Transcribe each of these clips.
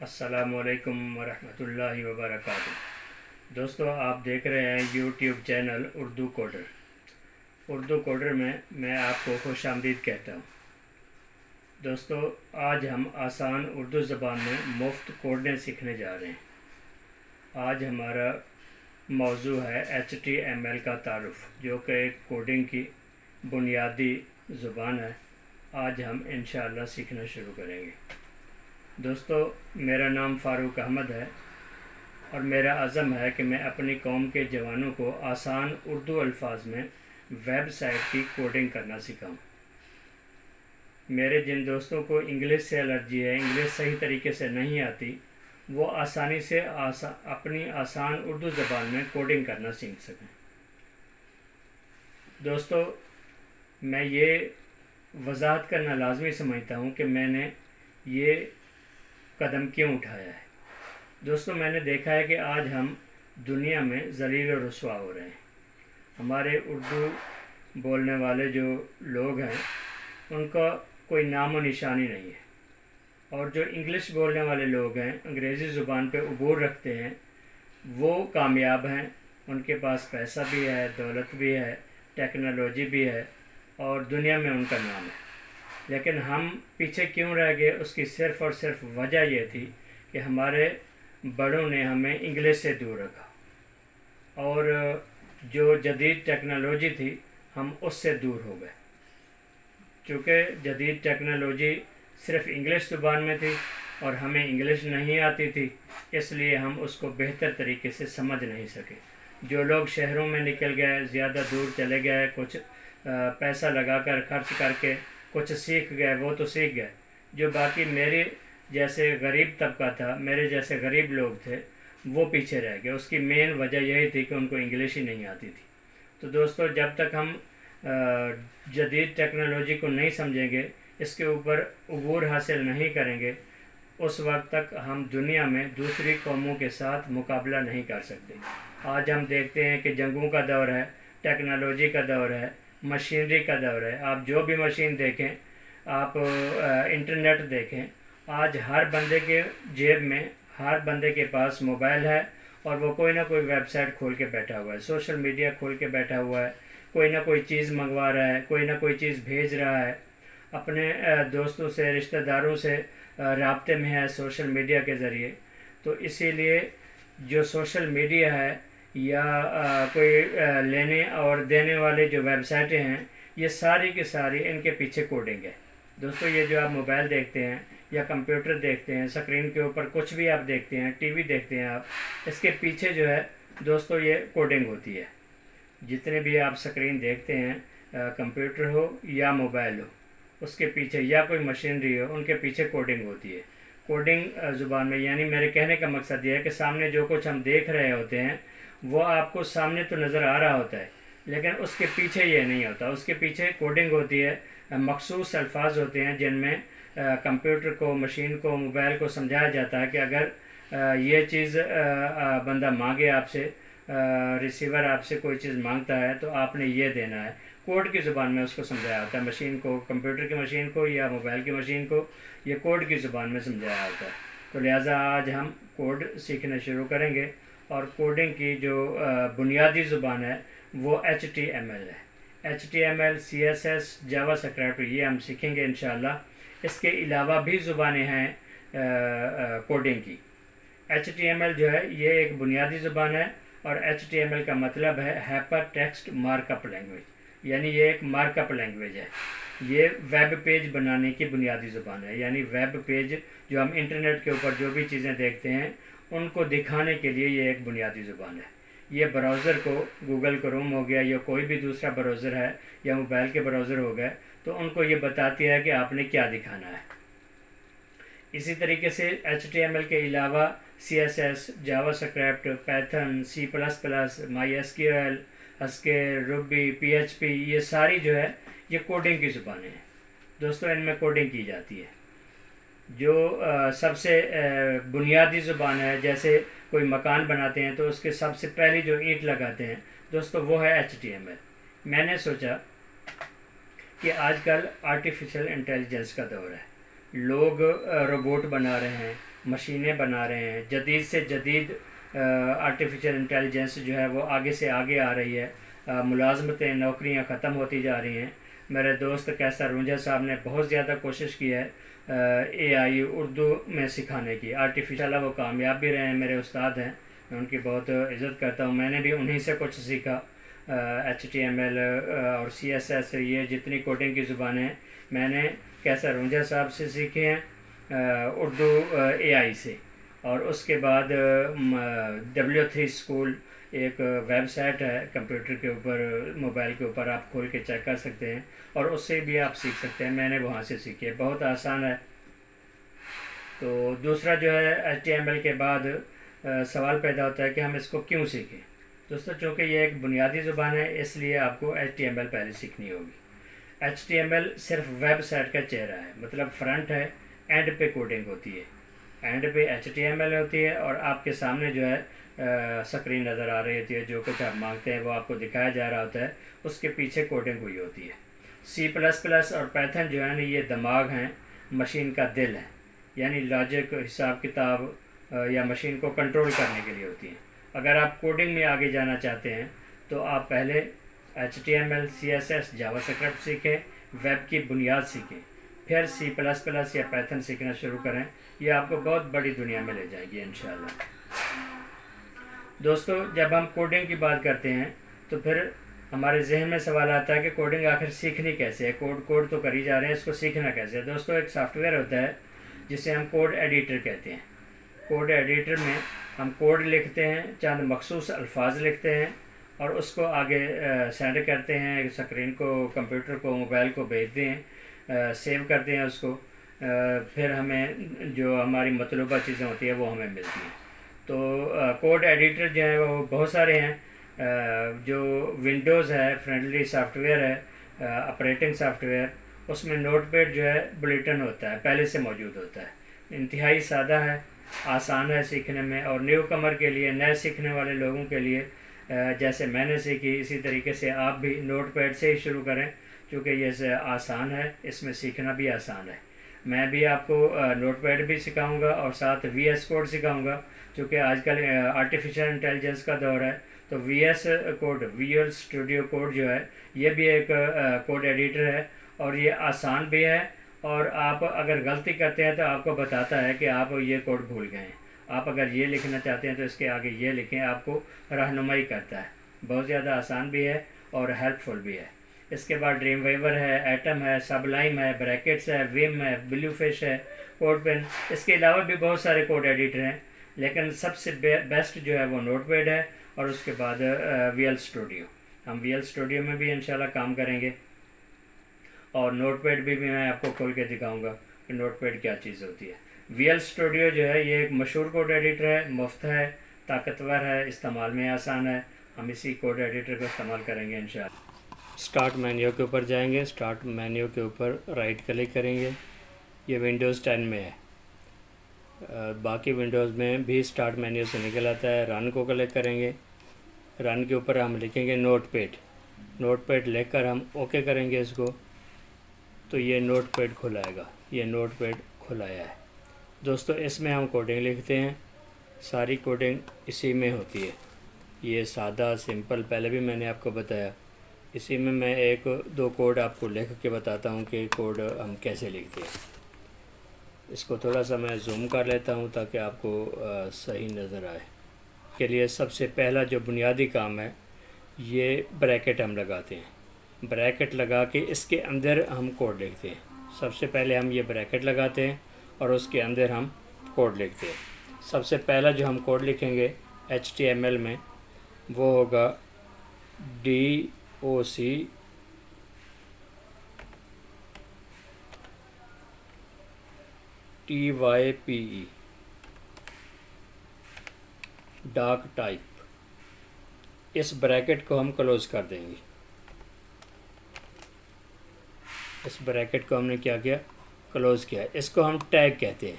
السلام علیکم ورحمۃ اللہ وبرکاتہ۔ دوستو، آپ دیکھ رہے ہیں YouTube channel Urdu coder. Urdu coder میں میں آپ کو خوش آمدید کہتا ہوں۔ دوستو، آج ہم آسان اردو زبان میں مفت کوڈیں سیکھنے جا رہے ہیں۔ آج ہمارا موضوع ہے ایچ ٹی ایم ایل کا تعارف، جو کہ ایک کوڈنگ کی بنیادی زبان ہے۔ آج ہم انشاءاللہ سیکھنا شروع کریں گے۔ دوستو، میرا نام فاروق احمد ہے اور میرا عزم ہے کہ میں اپنی قوم کے جوانوں کو آسان اردو الفاظ میں ویب سائٹ کی کوڈنگ کرنا سکھاؤں۔ میرے جن دوستوں کو انگلش سے الرجی ہے، انگلش صحیح طریقے سے نہیں آتی، وہ آسانی سے آسا، اپنی آسان اردو زبان میں کوڈنگ کرنا سیکھ سکیں۔ دوستو، میں یہ وضاحت کرنا لازمی سمجھتا ہوں کہ میں نے یہ قدم کیوں اٹھایا ہے؟ دوستو، میں نے دیکھا ہے کہ آج ہم دنیا میں ذلیل و رسوا ہو رہے ہیں۔ ہمارے اردو بولنے والے جو لوگ ہیں، ان کا کوئی نام و نشانی نہیں ہے۔ اور جو انگلش بولنے والے لوگ ہیں، انگریزی زبان پہ عبور رکھتے ہیں، وہ کامیاب ہیں۔ ان کے پاس پیسہ بھی ہے، دولت بھی ہے، ٹیکنالوجی بھی ہے، اور دنیا میں ان کا نام ہے۔ لیکن ہم پیچھے کیوں رہ گئے؟ اس کی صرف اور صرف وجہ یہ تھی کہ ہمارے بڑوں نے ہمیں انگلش سے دور رکھا۔ اور جو جدید ٹیکنالوجی تھی، ہم اس سے دور ہو گئے۔ چونکہ جدید ٹیکنالوجی صرف انگلش زبان میں تھی اور ہمیں انگلش نہیں آتی تھی، اس لیے ہم اس کو بہتر طریقے سے سمجھ نہیں سکے۔ جو لوگ شہروں میں نکل گئے، زیادہ دور چلے گئے، کچھ پیسہ لگا کر خرچ کر کے کچھ سیکھ گئے، وہ تو سیکھ گئے۔ جو باقی میرے جیسے غریب طبقہ تھا، میرے جیسے غریب لوگ تھے، وہ پیچھے رہ گئے۔ اس کی مین وجہ یہی تھی کہ ان کو انگلش ہی نہیں آتی تھی۔ تو دوستو، جب تک ہم جدید ٹیکنالوجی کو نہیں سمجھیں گے، اس کے اوپر عبور حاصل نہیں کریں گے، اس وقت تک ہم دنیا میں دوسری قوموں کے ساتھ مقابلہ نہیں کر سکتے۔ آج ہم دیکھتے ہیں کہ جنگوں کا دور ہے ٹیکنالوجی کا دور ہے مشینری کا دور ہے۔ آپ جو بھی مشین دیکھیں، آپ انٹرنیٹ دیکھیں، آج ہر بندے کے جیب میں، ہر بندے کے پاس موبائل ہے اور وہ کوئی نہ کوئی ویب سائٹ کھول کے بیٹھا ہوا ہے، سوشل میڈیا کھول کے بیٹھا ہوا ہے، کوئی نہ کوئی چیز منگوا رہا ہے، کوئی نہ کوئی چیز بھیج رہا ہے۔ اپنے دوستوں سے، رشتہ داروں سے رابطے میں ہے سوشل میڈیا کے ذریعے۔ تو اسی لیے جو سوشل میڈیا ہے یا کوئی لینے اور دینے والے جو ویب سائٹیں ہیں، یہ ساری کی ساری ان کے پیچھے کوڈنگ ہے۔ دوستو، یہ جو آپ موبائل دیکھتے ہیں یا کمپیوٹر دیکھتے ہیں اسکرین کے اوپر کچھ بھی آپ دیکھتے ہیں، ٹی وی دیکھتے ہیں آپ، اس کے پیچھے جو ہے، دوستو، یہ کوڈنگ ہوتی ہے۔ جتنے بھی آپ اسکرین دیکھتے ہیں کمپیوٹر ہو یا موبائل ہو، اس کے پیچھے یا کوئی مشینری ہو، ان کے پیچھے کوڈنگ ہوتی ہے۔ کوڈنگ uh, زبان میں یعنی میرے کہنے کا مقصد یہ ہے کہ سامنے جو کچھ ہم دیکھ رہے ہوتے ہیں، وہ آپ کو سامنے تو نظر آ رہا ہوتا ہے، لیکن اس کے پیچھے یہ نہیں ہوتا۔ اس کے پیچھے کوڈنگ ہوتی ہے، مخصوص الفاظ ہوتے ہیں جن میں uh, کمپیوٹر کو، مشین کو، موبائل کو سمجھایا جاتا ہے کہ اگر uh, یہ چیز بندہ مانگے آپ سے ریسیور آپ سے کوئی چیز مانگتا ہے تو آپ نے یہ دینا ہے۔ کوڈ کی زبان میں اس کو سمجھایا ہوتا ہے، مشین کو، کمپیوٹر کی مشین کو یا موبائل کی مشین کو، یہ کوڈ کی زبان میں سمجھایا ہوتا ہے۔ تو لہٰذا آج ہم کوڈ سیکھنا شروع کریں گے اور کوڈنگ کی جو بنیادی زبان ہے، وہ ایچ ٹی ایم ایل ہے۔ H T M L C S S JavaScript یہ ہم سیکھیں گے انشاءاللہ۔ اس کے علاوہ بھی زبانیں ہیں کوڈنگ کی۔ ایچ ٹی ایم ایل جو ہے، یہ ایک بنیادی زبان ہے اور ایچ ٹی ایم ایل کا مطلب ہے hypertext markup language یعنی یہ ایک مارک اپ لینگویج ہے۔ یہ ویب پیج بنانے کی بنیادی زبان ہے۔ یعنی ویب پیج جو ہم انٹرنیٹ کے اوپر جو بھی چیزیں دیکھتے ہیں، ان کو دکھانے کے لیے یہ ایک بنیادی زبان ہے۔ یہ براؤزر کو گوگل کروم ہو گیا یا کوئی بھی دوسرا براؤزر ہے یا موبائل کے براؤزر ہو گئے، تو ان کو یہ بتاتی ہے کہ آپ نے کیا دکھانا ہے۔ اسی طریقے سے ایچ ٹی ایم ایل کے علاوہ C S S JavaScript Python C plus plus MySQL کے روبی پی ایچ پی، یہ ساری جو ہے، یہ کوڈنگ کی زبانیں ہیں۔ دوستوں ان میں کوڈنگ کی جاتی ہے۔ جو سب سے بنیادی زبان ہے، جیسے کوئی مکان بناتے ہیں تو اس کے سب سے پہلی جو اینٹ لگاتے ہیں، دوستو، وہ ہے ایچ ٹی ایم ایل۔ میں نے سوچا کہ آج کل آرٹیفیشل انٹیلیجنس کا دور ہے۔ لوگ روبوٹ بنا رہے ہیں، مشینیں بنا رہے ہیں، جدید سے جدید آرٹیفیشل انٹیلیجنس جو ہے وہ آگے سے آگے آ رہی ہے۔ ملازمتیں، نوکریاں ختم ہوتی جا رہی ہیں۔ میرے دوست کیسر رونجا صاحب نے بہت زیادہ کوشش کی ہے اے آئی اردو میں سکھانے کی۔ آرٹیفیشل وہ کامیاب بھی رہے ہیں، میرے استاد ہیں۔ میں ان کی بہت عزت کرتا ہوں۔ میں نے بھی انہیں سے کچھ سیکھا۔ ایچ ٹی ایم ایل اور سی ایس ایس یہ جتنی کوڈنگ کی زبانیں ہیں، میں نے کیسر رونجا صاحب سے سیکھے ہیں اردو اے آئی سے۔ اور اس کے بعد ڈبلیو تھری اسکول ایک ویب سائٹ ہے کمپیوٹر کے اوپر، موبائل کے اوپر، آپ کھول کے چیک کر سکتے ہیں اور اس سے بھی آپ سیکھ سکتے ہیں، میں نے وہاں سے سیکھی ہے بہت آسان ہے۔ تو دوسرا جو ہے ایچ ٹی ایم ایل کے بعد سوال پیدا ہوتا ہے کہ ہم اس کو کیوں سیکھیں؟ دوستو، چونکہ یہ ایک بنیادی زبان ہے، اس لیے آپ کو ایچ ٹی ایم ایل پہلے سیکھنی ہوگی۔ ایچ ٹی ایم ایل صرف ویب سائٹ کا چہرہ ہے مطلب فرنٹ ہے، اینڈ پہ کوڈنگ ہوتی ہے۔ اینڈ پہ ایچ ٹی ایم ایل ہوتی ہے اور آپ کے سامنے جو ہے سکرین نظر آ رہی ہوتی ہے، جو کچھ آپ مانگتے ہیں وہ آپ کو دکھایا جا رہا ہوتا ہے، اس کے پیچھے کوڈنگ ہوئی ہوتی ہے۔ سی پلس پلس اور پیتھن جو ہے نا، یہ دماغ ہیں مشین کا دل ہے۔ یعنی لاجک حساب کتاب یا مشین کو کنٹرول کرنے کے لیے ہوتی ہیں۔ اگر آپ کوڈنگ میں آگے جانا چاہتے ہیں، تو آپ پہلے H T M L C S S JavaScript سیکھیں ویب کی بنیاد سیکھیں۔ پھر سی پلس پلس یا پیتھن سیکھنا شروع کریں، یہ آپ کو بہت بڑی دنیا میں لے جائیں گی انشاءاللہ۔ دوستو، جب ہم کوڈنگ کی بات کرتے ہیں، تو پھر ہمارے ذہن میں سوال آتا ہے کہ کوڈنگ آخر سیکھنی کیسے ہے؟ کوڈ کوڈ تو کری جا رہے ہیں، اس کو سیکھنا کیسے ہے؟ دوستو، ایک سافٹ ویئر ہوتا ہے، جسے ہم کوڈ ایڈیٹر کہتے ہیں۔ کوڈ ایڈیٹر میں ہم کوڈ لکھتے ہیں، چند مخصوص الفاظ لکھتے ہیں اور اس کو آگے سینڈ کرتے ہیں سکرین کو، کمپیوٹر کو موبائل کو بھیجتے ہیں سیو کرتے ہیں اس کو پھر ہمیں جو ہماری مطلوبہ چیزیں ہوتی ہیں وہ ہمیں ملتی ہیں۔ تو کوڈ ایڈیٹر جو ہیں وہ بہت سارے ہیں۔ جو ونڈوز ہے، فرینڈلی سافٹ ویئر ہے آپریٹنگ سافٹ ویئر، اس میں نوٹ پیڈ جو ہے بلیٹن ہوتا ہے، پہلے سے موجود ہوتا ہے۔ انتہائی سادہ ہے، آسان ہے سیکھنے میں، اور نیو کمر کے لیے، نئے سیکھنے والے لوگوں کے لیے جیسے میں نے سیکھی، اسی طریقے سے آپ بھی نوٹ پیڈ سے ہی شروع کریں۔ کیونکہ یہ آسان ہے، اس میں سیکھنا بھی آسان ہے۔ میں بھی آپ کو نوٹ پیڈ بھی سکھاؤں گا اور ساتھ وی ایس کوڈ سکھاؤں گا۔ چونکہ آج کل آرٹیفیشل انٹیلیجنس کا دور ہے۔ تو V S code V L studio code جو ہے، یہ بھی ایک کوڈ ایڈیٹر ہے اور یہ آسان بھی ہے۔ اور آپ اگر غلطی کرتے ہیں تو آپ کو بتاتا ہے کہ آپ یہ کوڈ بھول گئے ہیں۔ آپ اگر یہ لکھنا چاہتے ہیں تو اس کے آگے یہ لکھیں، آپ کو رہنمائی کرتا ہے۔ بہت زیادہ آسان بھی ہے اور ہیلپ فل بھی ہے۔ اس کے بعد ڈریم ویور ہے، ایٹم ہے سب لائم ہے، بریکٹس ہے، ویم ہے، بلیو فش ہے، کوڈ پین۔ اس کے علاوہ بھی بہت سارے کوڈ ایڈیٹر ہیں، لیکن سب سے بیسٹ جو ہے وہ نوٹ پیڈ ہے اور اس کے بعد وی ایل اسٹوڈیو۔ ہم وی ایل اسٹوڈیو میں بھی انشاءاللہ کام کریں گے۔ اور نوٹ پیڈ بھی میں آپ کو کھول کے دکھاؤں گا کہ نوٹ پیڈ کیا چیز ہوتی ہے۔ وی ایل اسٹوڈیو جو ہے، یہ ایک مشہور کوڈ ایڈیٹر ہے، مفت ہے، طاقتور ہے، استعمال میں آسان ہے۔ ہم اسی کوڈ ایڈیٹر کو استعمال کریں گے انشاءاللہ۔ اسٹارٹ مینیو کے اوپر جائیں گے۔ اسٹارٹ مینیو کے اوپر رائٹ کلک کریں گے۔ یہ ونڈوز ٹین میں ہے۔ باقی ونڈوز میں بھی اسٹارٹ مینیو سے نکل آتا ہے۔ رن کو کلک کریں گے۔ رن کے اوپر ہم لکھیں گے نوٹ پیڈ نوٹ پیڈ لکھ کر ہم اوکے کریں گے اس کو۔ تو یہ نوٹ پیڈ کھلائے گا۔ یہ نوٹ پیڈ کھلایا ہے۔ دوستو، اس میں ہم کوڈنگ لکھتے ہیں۔ ساری کوڈنگ اسی میں ہوتی ہے۔ یہ سادہ سمپل پہلے بھی میں نے آپ کو بتایا۔ اسی میں میں ایک دو کوڈ آپ کو لکھ کے بتاتا ہوں کہ کوڈ ہم کیسے لکھتے ہیں۔ اس کو تھوڑا سا میں زوم کر لیتا ہوں تاکہ آپ کو صحیح نظر آئے۔ کے لیے سب سے پہلا جو بنیادی کام ہے، یہ بریکٹ ہم لگاتے ہیں۔ بریکٹ لگا کے اس کے اندر ہم کوڈ لکھتے ہیں۔ سب سے پہلے ہم یہ بریکٹ لگاتے ہیں اور اس کے اندر ہم کوڈ لکھتے ہیں۔ سب سے پہلا جو ہم کوڈ لکھیں گے ایچ ٹی ایم ایل میں، وہ ہوگا D O C. T Y P. E doctype. اس بریکٹ کو ہم کلوز کر دیں گے۔ اس بریکٹ کو ہم نے کیا کیا؟ کلوز کیا۔ اس کو ہم ٹیگ کہتے ہیں۔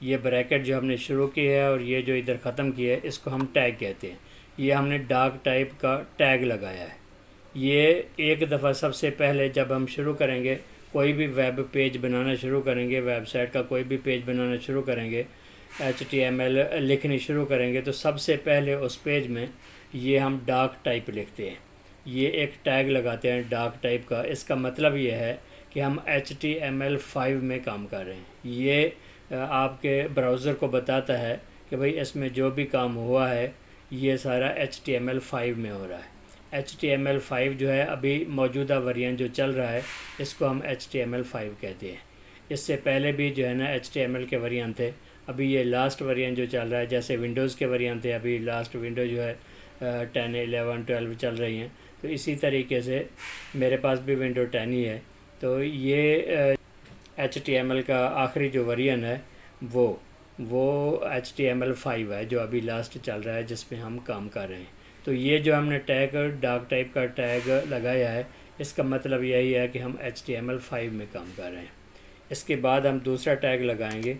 یہ بریکٹ جو ہم نے شروع کی ہے اور یہ جو ادھر ختم کیا ہے، اس کو ہم ٹیگ کہتے ہیں۔ یہ ہم نے ڈاک ٹائپ کا ٹیگ لگایا ہے۔ یہ ایک دفعہ سب سے پہلے جب ہم شروع کریں گے، کوئی بھی ویب پیج بنانا شروع کریں گے، ویب سائٹ کا کوئی بھی پیج بنانا شروع کریں گے ایچ ٹی ایم ایل لکھنی شروع کریں گے، تو سب سے پہلے اس پیج میں یہ ہم ڈاک ٹائپ لکھتے ہیں۔ یہ ایک ٹیگ لگاتے ہیں، ڈاک ٹائپ کا۔ اس کا مطلب یہ ہے کہ ہم H T M L five میں کام کر رہے ہیں۔ یہ آپ کے براؤزر کو بتاتا ہے کہ بھئی اس میں جو بھی کام ہوا ہے، یہ سارا H T M L five میں ہو رہا ہے۔ H T M L five جو ہے ابھی موجودہ ورین جو چل رہا ہے، اس کو ہم H T M L five کہتے ہیں۔ اس سے پہلے بھی جو ہے نا ایچ ٹی ایم ایل کے ورین تھے۔ ابھی یہ لاسٹ ورین جو چل رہا ہے، جیسے ونڈوز کے ورین تھے، ابھی لاسٹ ونڈو جو ہے ٹین الیون ٹویلو چل رہی ہیں۔ تو اسی طریقے سے میرے پاس بھی ونڈو ٹین ہی ہے۔ تو یہ ایچ ٹی ایم ایل کا آخری جو ورین ہے، وہ وہ H T M L five ہے جو ابھی لاسٹ چل رہا ہے، جس میں ہم کام کر رہے ہیں۔ تو یہ جو ہم نے ٹیگ ڈاک ٹائپ کا ٹیگ لگایا ہے، اس کا مطلب یہی ہے کہ ہم H T M L five میں کام کر رہے ہیں۔ اس کے بعد ہم دوسرا ٹیگ لگائیں گے۔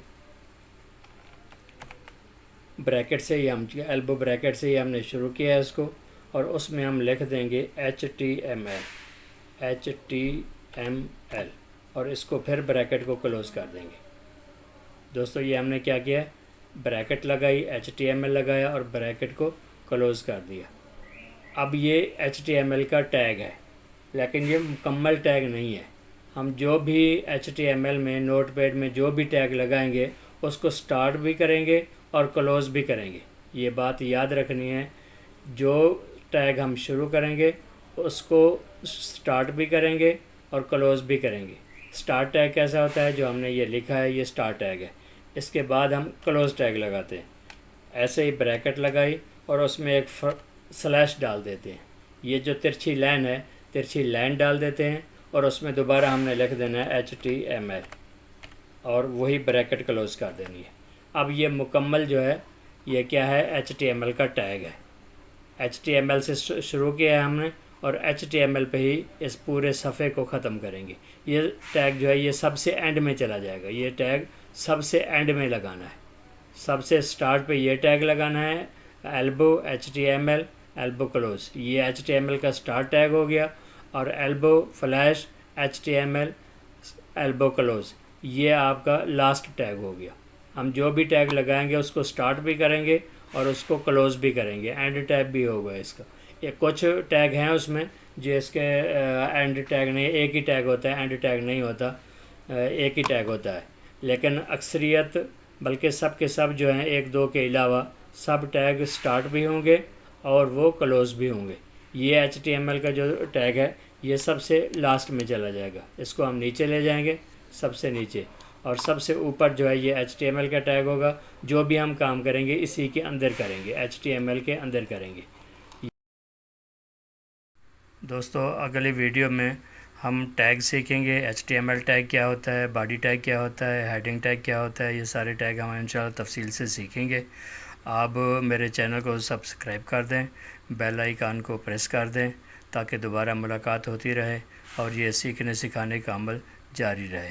بریکٹ سے ہی ہم ایلبو بریکٹ سے ہی ہم نے شروع کیا ہے اس کو، اور اس میں ہم لکھ دیں گے H T M L H T M L اور اس کو پھر بریکٹ کو کلوز کر دیں گے۔ دوستو، یہ ہم نے کیا کیا ہے؟ بریکٹ لگائی ایچ ٹی ایم ایل لگایا اور بریکٹ کو کلوز کر دیا۔ اب یہ ایچ ٹی ایم ایل کا ٹیگ ہے، لیکن یہ مکمل ٹیگ نہیں ہے۔ ہم جو بھی ایچ ٹی ایم ایل میں نوٹ پیڈ میں جو بھی ٹیگ لگائیں گے، اس کو سٹارٹ بھی کریں گے اور کلوز بھی کریں گے۔ یہ بات یاد رکھنی ہے، جو ٹیگ ہم شروع کریں گے، اس کو سٹارٹ بھی کریں گے اور کلوز بھی کریں گے۔ سٹارٹ ٹیگ کیسا ہوتا ہے؟ جو ہم نے یہ لکھا ہے، یہ سٹارٹ ٹیگ ہے۔ اس کے بعد ہم کلوز ٹیگ لگاتے ہیں۔ ایسے ہی بریکٹ لگائی۔ اور اس میں ایک سلیش ڈال دیتے ہیں۔ یہ جو ترچھی لائن ہے، ترچھی لائن ڈال دیتے ہیں اور اس میں دوبارہ ہم نے لکھ دینا ہے ایچ ٹی ایم ایل اور وہی بریکٹ کلوز کر دینی ہے۔ اب یہ مکمل جو ہے، یہ کیا ہے؟ ایچ ٹی ایم ایل کا ٹیگ ہے۔ ایچ ٹی ایم ایل سے شروع کیا ہے ہم نے اور ایچ ٹی ایم ایل پہ ہی اس پورے صفحے کو ختم کریں گے۔ یہ ٹیگ جو ہے، یہ سب سے اینڈ میں چلا جائے گا۔ یہ ٹیگ سب سے اینڈ میں لگانا ہے۔ سب سے سٹارٹ پہ یہ ٹیگ لگانا ہے۔ Elbow H T M L elbow close یہ ایچ ٹی ایم ایل کا سٹارٹ ٹیگ ہو گیا اور elbow flash H T M L elbow close یہ آپ کا لاسٹ ٹیگ ہو گیا. ہم جو بھی ٹیگ لگائیں گے، اس کو سٹارٹ بھی کریں گے اور اس کو کلوز بھی کریں گے. اینڈ ٹیگ بھی ہوگا اس کا. یہ کچھ ٹیگ ہیں اس میں جو اس کے اینڈ ٹیگ نہیں، ایک ہی ٹیگ ہوتا ہے اینڈ ٹیگ نہیں ہوتا ایک ہی ٹیگ ہوتا ہے. لیکن اکثریت، بلکہ سب کے سب جو ہیں، ایک دو کے علاوہ سب ٹیگ سٹارٹ بھی ہوں گے اور وہ کلوز بھی ہوں گے۔ یہ ایچ ٹی ایم ایل کا جو ٹیگ ہے، یہ سب سے لاسٹ میں چلا جائے گا۔ اس کو ہم نیچے لے جائیں گے، سب سے نیچے۔ اور سب سے اوپر جو ہے، یہ ایچ ٹی ایم ایل کا ٹیگ ہوگا۔ جو بھی ہم کام کریں گے، اسی کے اندر کریں گے۔ ایچ ٹی ایم ایل کے اندر کریں گے۔ دوستو، اگلی ویڈیو میں ہم ٹیگ سیکھیں گے۔ H T M L tag کیا ہوتا ہے، باڈی ٹیگ کیا ہوتا ہے، ہیڈنگ ٹیگ کیا ہوتا ہے، یہ سارے ٹیگ ہم انشاءاللہ تفصیل سے سیکھیں گے۔ آپ میرے چینل کو سبسکرائب کر دیں، بیل آئیکن کو پریس کر دیں تاکہ دوبارہ ملاقات ہوتی رہے اور یہ سیکھنے سکھانے کا عمل جاری رہے۔